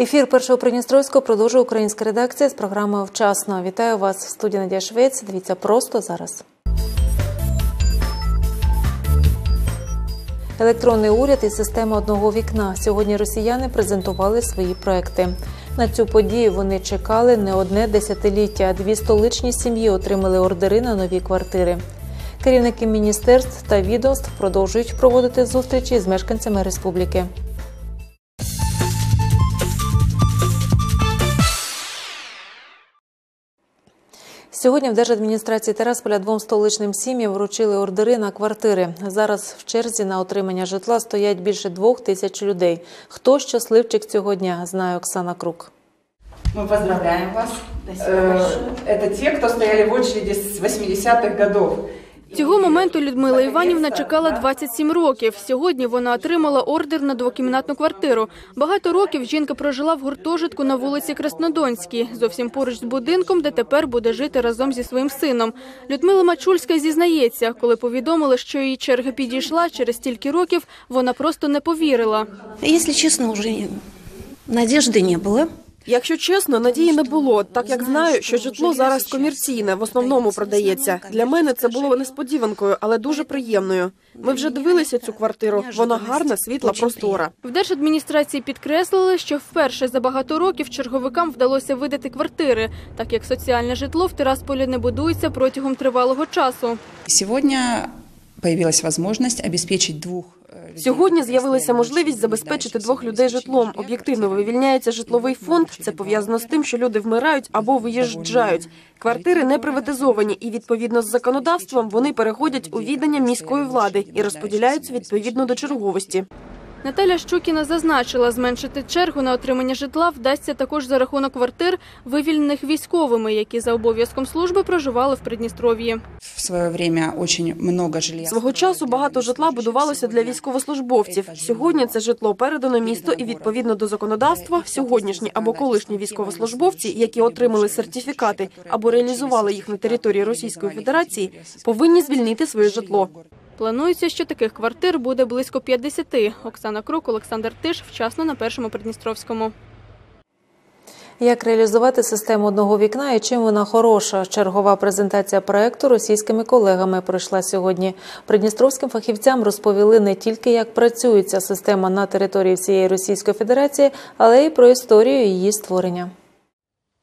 Ефір першого Придністровського продовжує українська редакція з програмою Вчасно. Вітаю вас в студії Надія Швець. Дивіться просто зараз. Електронний уряд і система одного вікна. Сьогодні росіяни презентували свої проекти. На цю подію вони чекали не одне десятиліття. Дві столичні сім'ї отримали ордери на нові квартири. Керівники міністерств та відомств продовжують проводити зустрічі з мешканцями республіки. Сьогодні в держадміністрації Терасполя двом столичним сім'ям вручили ордери на квартири. Зараз в черзі на отримання житла стоять більше двох тисяч людей. Хто щасливчик цього дня, знає Оксана Крук. Мы поздравляем вас. Э, Это те, кто стояли в очереди с 80-х годов. Цього моменту Людмила Іванівна чекала 27 років. Сьогодні вона отримала ордер на двокімнатну квартиру. Багато років жінка прожила в гуртожитку на вулиці Краснодонській, зовсім поруч з будинком, де тепер буде жити разом зі своїм сином. Людмила Мачульська зізнається, коли повідомили, що її черга підійшла через стільки років, вона просто не повірила. Если честно, уже надежды не было. Якщо чесно, надії не було, так як знаю, що житло зараз комерційне, в основному продається. Для мене це було несподіванкою, але дуже приємною. Ми вже дивилися цю квартиру. Вона гарна, світла, простора. В держадміністрації підкреслили, що вперше за багато років черговикам вдалося видати квартири, так як соціальне житло в Тирасполі не будується протягом тривалого часу. Сегодня появилась возможность обеспечить двух э, людей, Сьогодні з'явилася можливість забезпечити двох людей житлом. Об'єктивно вивільняється житловий фонд. Це пов'язано з тим, що люди вмирають або виїжджають. Квартири не приватизовані, і відповідно з законодавством вони переходять у віддання міської влади і розподіляються відповідно до черговості. Наталя Щукіна зазначила, зменшити чергу на отримання житла вдасться також за рахунок квартир, вивільнених військовими, які за обов'язком служби проживали в Придністров'ї. В свое время очень много жилья. Свого часу багато житла будувалося для військовослужбовців. Сьогодні це житло передано місту, і відповідно до законодавства, сьогоднішні або колишні військовослужбовці, які отримали сертифікати або реалізували їх на території Російської Федерації, повинні звільнити своє житло. Планується, що таких квартир буде близько 50. Оксана Крук, Олександр Тиш. Вчасно на першому Придністровському. Як реалізувати систему одного вікна і чим вона хороша? Чергова презентація проекту російськими колегами пройшла сьогодні. Придністровським фахівцям розповіли не тільки як працює ця система на території всієї Російської Федерації, але й про історію її створення.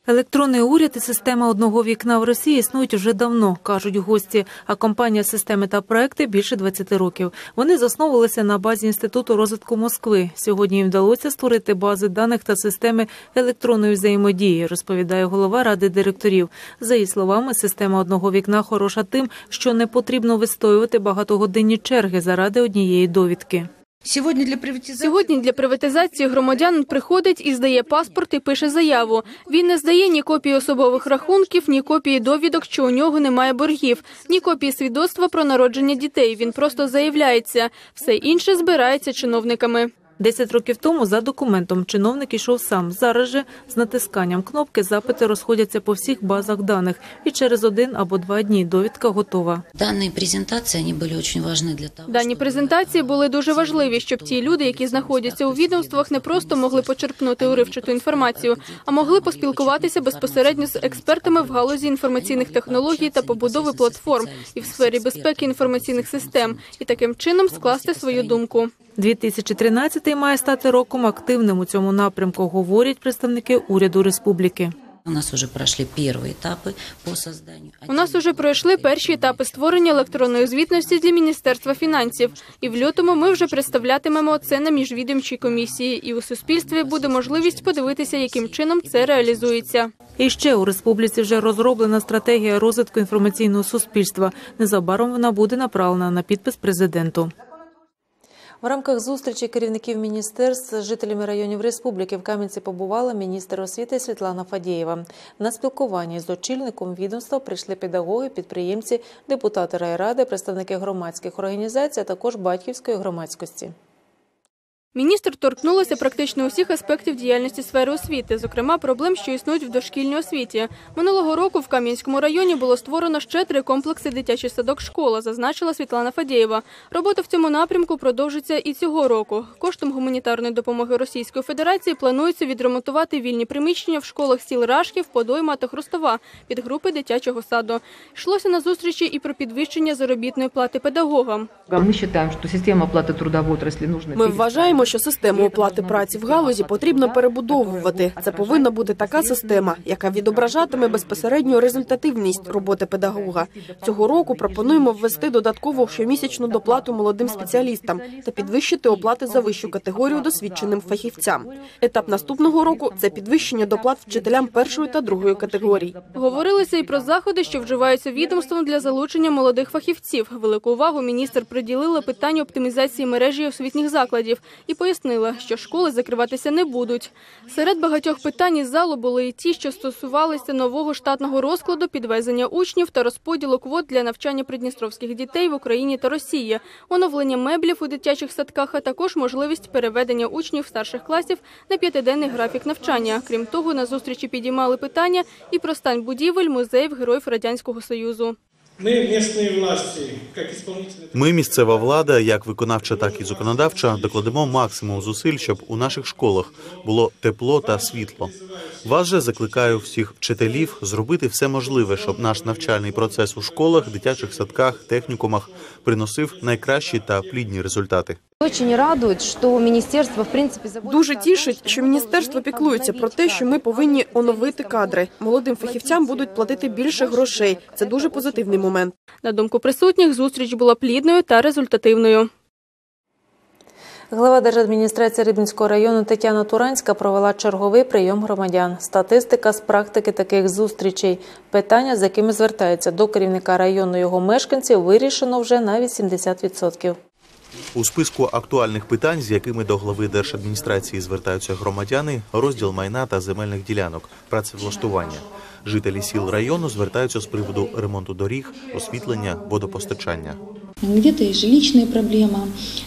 Електронний уряд і система одного вікна в Росії існують вже давно, кажуть гості. А компанія системи та проекти більше 20 років. Вони засновувалися на базі інституту розвитку Москви. Сьогодні їм вдалося створити бази даних та системи електронної взаємодії, розповідає голова ради директорів. За її словами, система одного вікна хороша тим, що не потрібно вистоювати багатогодинні черги заради однієї довідки. Сегодня для приватизації Сьогодні для приватизації громадянин приходить і здає паспорт і пише заяву. Він не здає ні копії особових рахунків, ні копії довідок, що у нього немає боргів, ні копії свідоцтва про народження дітей. Він просто заявляється. Все інше збирається чиновниками. Десять років тому за документом чиновник ішов сам. Зараз же з натисканням кнопки запити розходяться по всіх базах даних, і через один або два дні довідка готова. Данные презентации, они были очень важны для того, Дані чтобы презентації були дуже важливі, щоб ті люди, які знаходяться у відомствах, не просто могли почерпнути уривчату інформацію, а могли поспілкуватися безпосередньо з експертами в галузі інформаційних технологій та побудови платформ і в сфері безпеки інформаційних систем, і таким чином скласти свою думку. 2013 має стати роком активним у цьому напрямку, говорять представники уряду республіки. у нас уже прошли первые этапы по созданию. У нас уже пройшли перші етапи створення електронної звітності для міністерства фінансів. І в лютому ми вже представлятимемо це на міжвідомчій комісії. І у суспільстві буде можливість подивитися, яким чином це реалізується. І ще у республіці вже розроблена стратегія розвитку інформаційного суспільства. Незабаром вона буде направлена на підпис президенту. В рамках зустрічі керівників міністерств з жителями районів республіки в Кам'янці побувала міністр освіти Світлана Фадєєва. На спілкуванні з очільником відомства прийшли педагоги, підприємці, депутати райради, представники громадських організацій, а також батьківської громадськості. Міністр торкнулася практично усіх аспектів діяльності сфери освіти, зокрема проблем, що існують в дошкільній освіті. Минулого року в Кам'янському районі було створено ще три комплекси дитячий садок школа, зазначила Світлана Фадєєва. Робота в цьому напрямку продовжиться і цього року. Коштом гуманітарної допомоги Російської Федерації планується відремонтувати вільні приміщення в школах сіл Рашків, Подойма та Хрустова під групи дитячого саду. Йшлося на зустрічі і про підвищення заробітної плати педагогам. Мы считаем, что система оплаты труда в отрасли Ми вважаємо, що систему оплати праці в галузі потрібно перебудовувати. Це повинна бути така система, яка відображатиме безпосередню результативність роботи педагога. Цього року пропонуємо ввести додаткову щомісячну доплату молодим спеціалістам та підвищити оплати за вищу категорію досвідченим фахівцям. Етап наступного року це підвищення доплат вчителям першої та другої категорій. Говорилося і про заходи, що вживаються відомством для залучення молодих фахівців. Велику увагу міністр приділила питанню оптимізації мережі освітніх закладів і пояснила, що школи закриватися не будуть. Серед багатьох питань із залу були і ті, що стосувалися нового штатного розкладу, підвезення учнів та розподілу квот для навчання придністровських дітей в Україні та Росії, оновлення меблів у дитячих садках, а також можливість переведення учнів старших класів на п'ятиденний графік навчання. Крім того, на зустрічі підіймали питання і про стан будівель музеїв героїв радянського союзу. Мы, местные власти, как исполнительные... Ми, місцева влада, як виконавча, так і законодавча, докладемо максимум зусиль, щоб у наших школах було тепло та світло. Вас же закликаю всіх вчителів зробити все можливе, щоб наш навчальний процес у школах, дитячих садках, технікумах приносив найкращі та плідні результати. Очень радует, что министерство, в принципе, заботится Дуже тішить, що міністерство піклується про те, що ми повинні оновити кадри. Молодим фахівцям будуть платити більше грошей. Це дуже позитивний момент. На думку присутніх, зустріч була плідною та результативною. Глава держадміністрації Рибінського району Тетяна Туранська провела черговий прийом громадян. Статистика з практики таких зустрічей. Питання, з якими звертаються до керівника району його мешканців, вирішено вже на 80%. У списку актуальних питань, з якими до глави держадміністрації звертаються громадяни, розділ майна та земельних ділянок, працевлаштування. Жителі сіл району звертаються з приводу ремонту доріг, освітлення, водопостачання.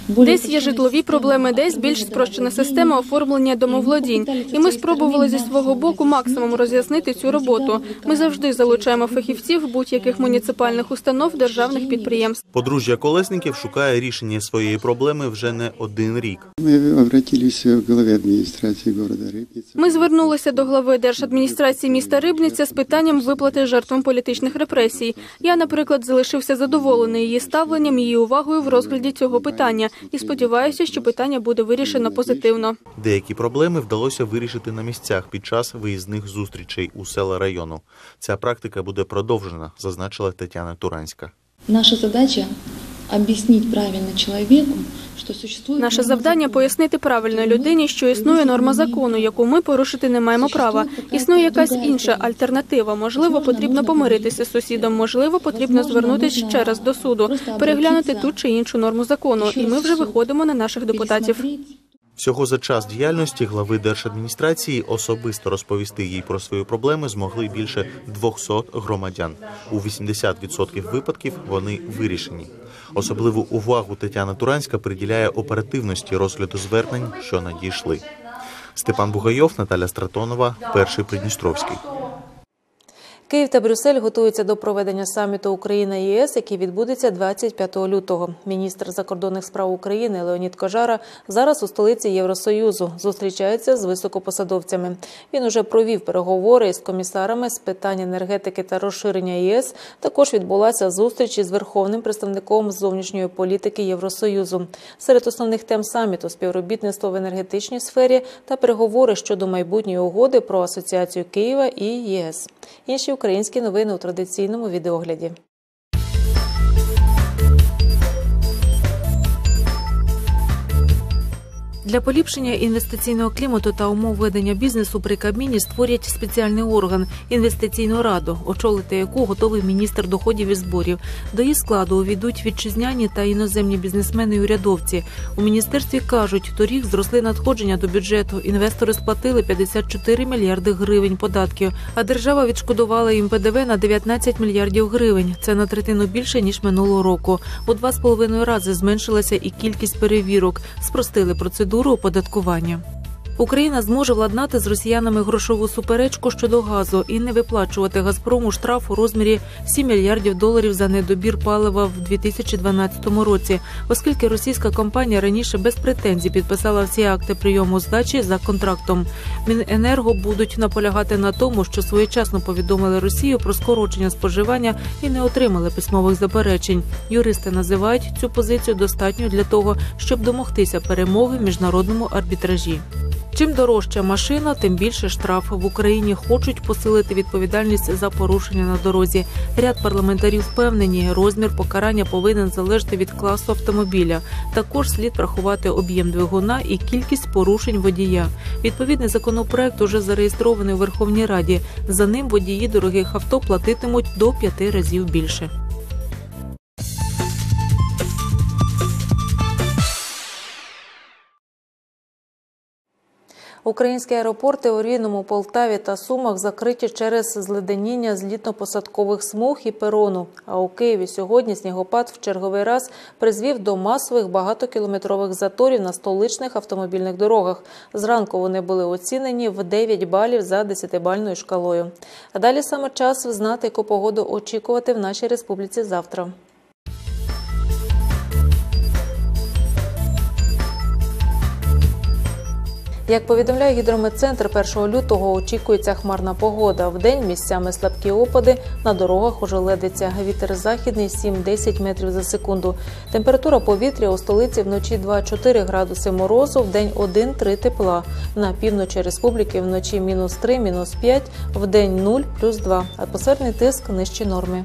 Десь є житлові проблеми, десь більш спрощена система оформлення домоволодінь. І ми спробували зі свого боку максимум роз'яснити цю роботу. Ми завжди залучаємо фахівців будь-яких муніципальних установ, державних підприємств. Подружжя колесників шукає рішення своєї проблеми вже не один рік. Ми обратилися в голові адміністрації міста Рибниця. Ми звернулися до глави держадміністрації міста Рибниця з питанням виплати жертвам політичних репресій. Я, наприклад, залишився задоволений її ставленням, її увагою в розгляді цього питання і сподіваюся, що питання буде вирішено позитивно. Деякі проблеми вдалося вирішити на місцях під час виїзних зустрічей у села району. Ця практика буде продовжена, зазначила Тетяна Туранська. Наша задача об'яснити правильно чоловіку, що существує Наше завдання пояснити правильно людині, що існує норма закону, яку ми порушити не маємо права. Існує якась інша альтернатива. Можливо, потрібно помиритися з сусідом. Можливо, потрібно звернутися ще раз до суду, переглянути ту чи іншу норму закону. І ми вже виходимо на наших депутатів. Всього за час діяльності глави держадміністрації особисто розповісти їй про свої проблеми змогли більше 200 громадян. У 80% випадків вони вирішені. Особливу увагу Тетяна Туранська приділяє оперативності розгляду звернень, що надійшли. Степан Бугайов, Наталя Стратонова, перший Придністровський. Київ та Брюссель готуються до проведення саміту Україна ЄС, який відбудеться 25 лютого. Міністр закордонних справ України Леонід Кожара зараз у столиці Євросоюзу зустрічається з високопосадовцями. Він уже провів переговори із комісарами з питань енергетики та розширення ЄС. Також відбулася зустріч із верховним представником зовнішньої політики Євросоюзу. Серед основних тем саміту співробітництво в енергетичній сфері та переговори щодо майбутньої угоди про асоціацію Києва і ЄС. Інші українські новини у традиційному відеогляді. Для поліпшення інвестиційного клімату та умов ведення бізнесу при Кабміні створять спеціальний орган інвестиційну раду, очолити яку готовий міністр доходів і зборів. До її складу увійдуть вітчизняні та іноземні бізнесмени і урядовці. У міністерстві кажуть, торік зросли надходження до бюджету. Інвестори сплатили 54 мільярди гривень податків, а держава відшкодувала їм ПДВ на 19 мільярдів гривень. Це на третину більше ніж минулого року. У два з половиною рази зменшилася і кількість перевірок, спростили процедуру процедури оподаткування. Україна зможе владнати з росіянами грошову суперечку щодо газу і не виплачувати Газпрому штраф у розмірі 7 мільярдів доларів за недобір палива в 2012 році, оскільки російська компанія раніше без претензій підписала всі акти прийому здачі за контрактом. Міненерго будуть наполягати на тому, що своєчасно повідомили Росію про скорочення споживання і не отримали письмових заперечень. Юристи називають цю позицію достатньою для того, щоб домогтися перемоги в міжнародному арбітражі. Чим дорожча машина, тим більше штраф в Україні хочуть посилити відповідальність за порушення на дорозі. Ряд парламентарів впевнені, розмір покарання повинен залежати від класу автомобіля. Також слід врахувати об'єм двигуна і кількість порушень водія. Відповідний законопроект уже зареєстрований у Верховній Раді. За ним водії дорогих авто платитимуть до п'яти разів більше. Українські аеропорти у Рівному, Полтаві та Сумах закриті через зледеніння злітно-посадкових смуг і перону. А у Києві сьогодні снігопад в черговий раз призвів до масових багатокілометрових заторів на столичних автомобільних дорогах. Зранку вони були оцінені в 9 балів за 10-бальною шкалою. А далі саме час знати, яку погоду очікувати в нашій республіці завтра. Як повідомляє гідрометцентр, 1 лютого очікується хмарна погода. В день місцями слабкі опади, на дорогах ожеледиться. Вітер західний 7-10 метрів за секунду. Температура повітря у столиці вночі 2-4 градуси морозу, в день 1-3 тепла. На півночі республіки вночі мінус 3, мінус 5, в день 0, плюс 2. Атмосферний тиск нижче норми.